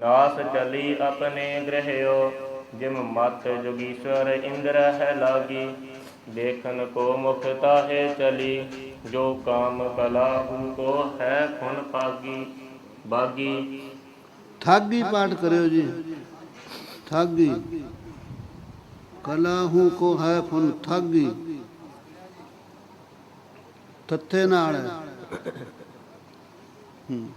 ਨਾਸ ਚਲੀ ਆਪਣੇ ਗ੍ਰਹਿਓ, ਜਿਮ ਮਤ ਜੁਗੀਸ਼ਵਰ ਇੰਦਰ ਹੈ ਲਾਗੀ। ਦੇਖਨ ਕੋ ਮੁਖ ਤਾਹੇ ਚਲੀ, ਜੋ ਕਾਮ ਕਲਾਹੂ ਕੋ ਹੈ ਖੁਨ ਪਾਗੀ ਬਾਗੀ। ਠਾਗੀ ਪਾਠ ਕਰਿਓ ਜੀ। ਠਾਗੀ। ਕਲਾਹੂ ਕੋ ਹੈ ਫੁਨ ਠਾਗੀ। ਤੱਥੇ ਨਾਲ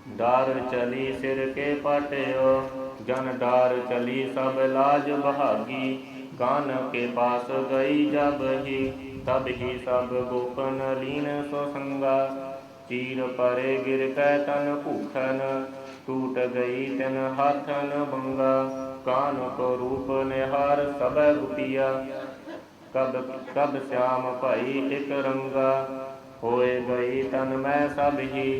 ਡਾਰ ਚਲੀ ਸਿਰ ਕੇ ਪਾਟਿਓ, ਜਨ ਡਾਰ ਚਲੀ ਸਭ ਲਾਜ ਬਹਾਗੀ। ਕਾਨ ਕੇ ਪਾਸ ਗਈ ਜਬ ਹੀ, ਤਬ ਹੀ ਸਭ ਗੋਪਨ ਲੀਨ ਸੋ ਸੰਗਾ। ਚੀਰ ਪਰੇ ਗਿਰ ਕੈ ਤਨ ਭੂਖਨ, ਟੂਟ ਗਈ ਤਿਨ ਹਾਥਨ ਬੰਗਾ। ਕਾਨ ਕੋ ਰੂਪ ਨਿਹਾਰ ਸਭੈ ਗੁਪੀਆ। ਕਬ ਕਬ ਸਿਆਮ ਭਾਈ ਇਕ ਰੰਗਾ। ਹੋਏ ਗਈ ਤਨ ਮੈਂ ਸਭ ਹੀ,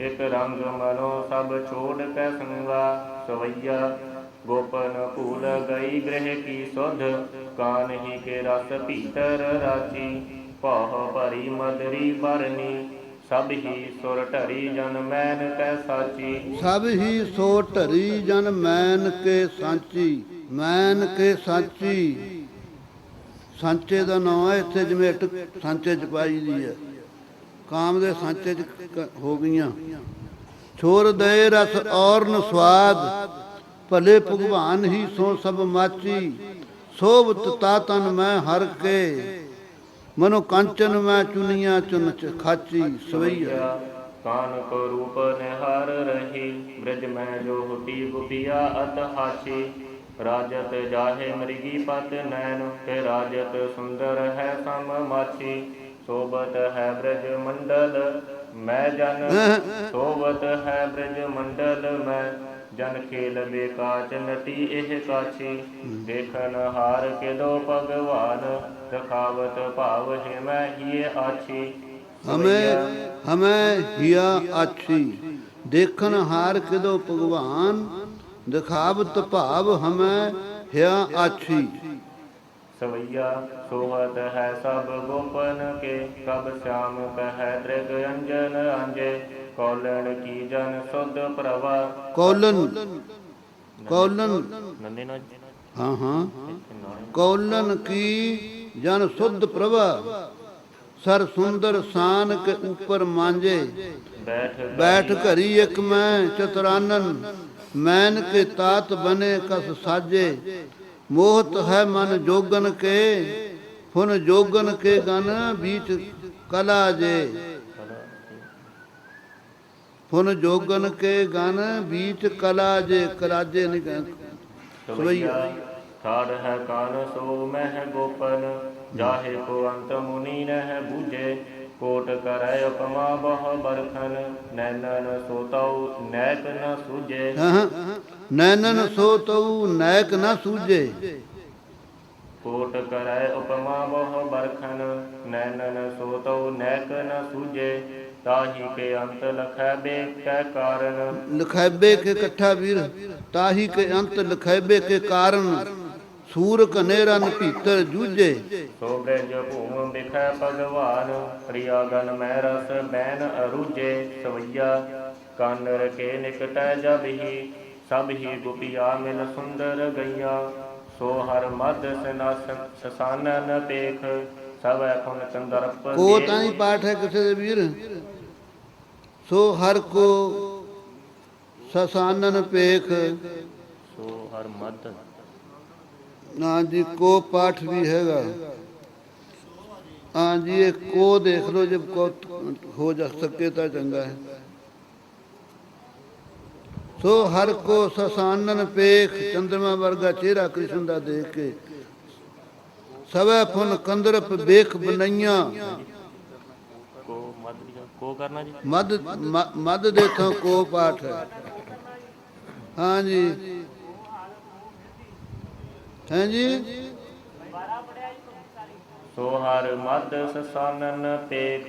ਇਕ ਰੰਗ ਮਨੋ ਸਭ ਛੋੜ ਕੈ ਸੰਗਾ, ਸਵਈਆ ਗੋਪਨ ਭੂਲ ਗਈ ਗ੍ਰਹਿ ਕੀ ਸੁਧ, ਕਾਨ ਕੇ ਰਸ ਭੀਤਰ ਰਾਚੀ ਭਾਹ ਭਰੀ ਮਦਰੀ ਬਰਨੀ ਸਭ ਹੀ ਸੁਰ ਢਰੀ ਜਨ ਮੈਨ ਕੈ ਸਾਚੀ। ਸਭ ਹੀ ਸੋ ਢਰੀ ਜਨ ਮੈਨ ਕੇ ਸਾਚੀ, ਮੈਨ ਕੇ ਸਾਚੀ। ਸਾਂਚੇ ਦਾ ਨਾਮ ਹੈ ਇੱਥੇ ਜਿਵੇਂ ਇੱਟ ਸਾਂਚੇ ਪਾਈ ਦੀ ਹੈ। ਕਾਮ ਦੇ ਸਾਂਚੇ ਚ ਕ- ਹੋ ਗਈਆਂ। ਛੋਰ ਦੇ ਰਸ ਔਰ ਸਵਾਦ, ਭਲੇ ਭਗਵਾਨ ਹੀ ਸੋ ਸਭ ਮਾਚੀ। ਸੋਭਤ ਤਾ ਤਨ ਮੈਂ ਹਰ ਕੇ, ਮਨੋ ਕੰਚਨ ਮੈਂ ਚੁਨੀਆਂ ਚੁਨ ਚ ਖਾਚੀ ਸਵਈਆ। ਕਾਨ ਕੋ ਰੂਪ ਨਿਹਾਰ ਰਹੀ, ਬ੍ਰਜ ਮੈਂ ਜੋ ਹੁਟੀ ਗੁਪਿਆ ਅਤ ਹਾਚੀ। ਰਾਜਤ ਜਾਹੇ ਮ੍ਰਿਗੀ ਪਤ ਨੈਣ, ਤੇ ਰਾਜਤ ਸੁੰਦਰ ਹੈ ਸਮ ਮਾਚੀ। ਸੋਬਤ ਹੈ ਬ੍ਰਜ ਮੰਡਲ, ਮੈਂ ਜਨ ਸੋਬਤ ਹੈ ਬ੍ਰਜ ਮੰਡਲ, ਮੈਂ ਜਨ ਖੇਲ ਬੇਕਾਚ ਨਟੀ ਇਹ ਕਾਛੀ। ਦੇਖਨ ਹਾਰ ਕੇ ਦੋ ਭਗਵਾਨ, ਦਿਖਾਵਤ ਭਾਵ ਹੈ ਮੈਂ ਹੀ ਆਛੀ। ਹਮੇ ਹਮੇ ਹਿਆ ਆਛੀ। ਦੇਖਨ ਹਾਰ ਕਿਦੋ ਭਗਵਾਨ, ਦਿਖਾਵਤ ਭਾਵ ਹਮੇ ਹਿਆ ਆਛੀ। ਸਵਈਆ ਸੋਹਤ ਹੈ ਸਭ ਗੋਪਨ ਕੇ ਕਬ ਸ਼ਾਮ ਕਹੈ ਦ੍ਰਿਗ ਅੰਜਨ ਅੰਜੇ। ਕੋਲਣ ਕੀ ਜਨ ਸੁਧ ਪ੍ਰਵਾ ਕੌਲਨ ਕੌਲਨ। ਨੰਦੇ ਨਾ ਹਾਂ ਹਾਂ। ਕੌਲਨ ਕੀ ਜਨ ਸੁਧ ਪ੍ਰਭਾ। ਸਰ ਸੁੰਦਰ ਸਾਨ ਕੇ ਉਪਰ ਮਾਂਜੇ। ਬੈਠ ਬੈਠ ਘਰੀ ਇੱਕ ਮੈਂ ਚਤੁਰਾਨਨ। ਮੈਨ ਕੇ ਤਾਤ ਬਨੇ ਕਸ ਸਾਜੇ। ਮੋਹਤ ਹੈ ਮਨ ਜੋਗਨ ਕੇ ਫੁਨ ਜੋਗਨ ਕੇ ਗਨ ਬੀਚ ਕਲਾ ਜੇ। ਫੁਨ ਜੋਗਨ ਕੇ ਗਨ ਬੀਚ ਕਲਾ ਜੇ ਕਲਾਜੇ ਨਹੀਂ ਕਹਿ ਸਵਈਆ ਠਾੜ ਹੈ ਕਾਨ ਸੋ ਮਹਿ ਗੋਪਨ, ਜਾਹੇ ਕੋ ਅੰਤ ਮੁਨੀ ਨਹਿ ਬੂਝੇ। ਕੋਟ ਕਰੈ ਉਪਮਾ ਬਹੁ ਬਰਖਨ ਨੈਨਨ ਸੋਤਉ ਨੈਕ ਨ ਸੂਝੇ। ਹਾਂ ਨੈਨਨ ਸੋ ਤਉ ਨੈਕ ਨਾ ਸੂਝੇ। ਕੋਟ ਕਰੈ ਉਪਮਾ ਬਹੁ ਬਰਖਨ ਨੈਨਨ ਸੋਤਉ ਨੈਕ ਨ ਸੂਝੇ। ਤਾਹੀ ਕੇ ਅੰਤ ਲਖੈ ਬੇ ਕੈ ਕਾਰਨ। ਲਖੈਬੇ ਕੇ ਇਕੱਠਾ ਵੀਰ ਤਾਹੀ ਕੇ ਅੰਤ ਲਖੈਬੇ ਕੇ ਕਾਰਨ। ਸੂਰ ਕਨੇ ਰਨ ਭੀਤਰ ਜੂਝੇ। ਸੋ ਬ੍ਰਜ ਭੂਮ ਬਿਖੈ ਭਗਵਾਨ ਪ੍ਰਿਆ ਗਨ ਮੈ ਰਸ ਬੈਨ ਅਰੂਜੇ ਸਵਈਆ ਕੰਨ ਰਕੇ ਨਿਕਟੈ ਜਬ ਹੀ ਸਭ ਹੀ ਗੁਪੀਆ ਮਿਲ ਸੁੰਦਰ ਗਈਆ। ਸੋ ਹਰ ਮਦ ਸਨਾਸ ਸਸਾਨਨ ਪੇਖ ਸਭ ਐਖੁਨ ਕੰਦਰਪ ਕੋ ਤਾਂ ਹੀ ਪਾਠ ਹੈ ਕਿਸੇ ਦੇ ਵੀਰ ਸੋ ਹਰ ਕੋ ਸਸਾਨਨ ਪੇਖ। ਸੋ ਹਰ ਮਦ ਨਾ ਜੀ ਕੋ ਪਾਠ ਵੀ ਹੈਗਾ। ਹਾਂ ਜੀ ਇਹ ਕੋ ਦੇਖ ਲਓ ਜੇ ਕੋ ਹੋ ਜਾ ਸਕੇ ਤਾਂ ਚੰਗਾ ਹੈ। ਸੋ ਹਰ ਕੋ ਸਸਾਨਨ ਪੇਖ ਚੰਦਰਮਾ ਵਰਗਾ ਚਿਹਰਾ ਕ੍ਰਿਸ਼ਨ ਦਾ ਦੇਖ ਕੇ। ਸਵੈ ਫੁਨ ਕੰਦਰਪ ਬੇਖ ਬਨਈਆਂ। ਕੋ ਮਦ ਕੋ ਕਰਨਾ ਜੀ? ਮਦ ਮਦ ਦੇ ਤੋਂ ਕੋ ਪਾਠ ਹਾਂ। ਜੀ ਹਾਂ ਜੀ ਸੋ ਹਰ ਮਦ ਸਸਾਨਨ ਪੇਖ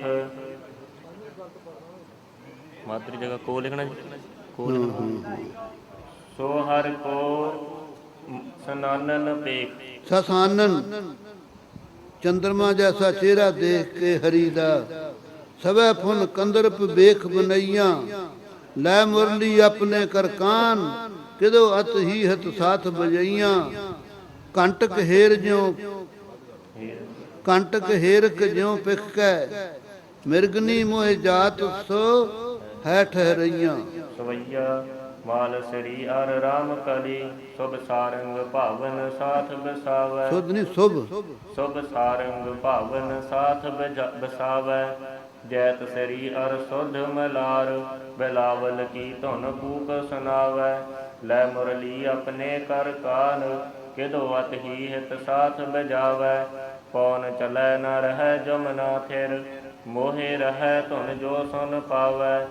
ਦੀ ਜਗ੍ਹਾ ਕੋ ਲਿਖਣਾ ਜੀ। ਕੋ ਲਿਖਣਾ। ਸੋ ਹਰ ਕੋ ਸਨਾਨਨ ਪੇਖ ਸਸਾਨਨ। ਚੰਦਰਮਾ ਜੈਸਾ ਚਿਹਰਾ ਦੇਖ ਕੇ ਹਰੀ ਦਾ ਸਵੈ ਫੁਨ ਕੰਦਰਪ ਵੇਖ ਬਨਈਆਂ। ਲੈ ਮੁਰਲੀ ਆਪਣੇ ਕਰ ਕਾਨ ਕਿਦੋ ਅਤ ਹੀ ਹਤ ਸਾਥ ਬਜਈਆਂ। ਕੰਟਕ ਹੇਰ ਜਿਉ ਕੰਟਕ ਹੇਰਕ ਜਿਉ ਪਿਖ ਕੈ ਮਿਰਗਨੀ ਮੋਹਿ ਜਾਤ ਸੋ ਹੈ ਠਹਿਰਈਆਂ। ਸਵਈਆ ਮਾਲ ਸ੍ਰੀ ਅਰ ਰਾਮ ਕਲੀ ਸੁਭ ਸਾਰੰਗ ਭਾਵਨ ਸਾਥ ਬਸਾਵੈ। ਸੁਧ ਨਹੀਂ ਸੁਭ। ਸੁਭ ਸਾਰੰਗ ਭਾਵਨ ਸਾਥ ਬਸਾਵੈ। ਜੈਤ ਸ੍ਰੀ ਅਰ ਸੁਧ ਮਲਾਰ ਬਿਲਾਵਲ ਕੀ ਧੁਨ ਕੂਕ ਸੁਨਾਵੈ। ਲੈ ਮੁਰਲੀ ਆਪਣੇ ਕਰ ਕਾਨ ਕਿਦੋ ਅਤ ਹੀ ਹਿਤ ਸਾਥ ਬਜਾਵੈ ਪੌਨ ਚਲੈ ਨ ਰਹਿ ਜਮਨਾ ਥਿਰ? ਮੋਹਿ ਰਹਿ ਧੁਨ ਜੋ ਸੁਨ ਪਾਵੈ।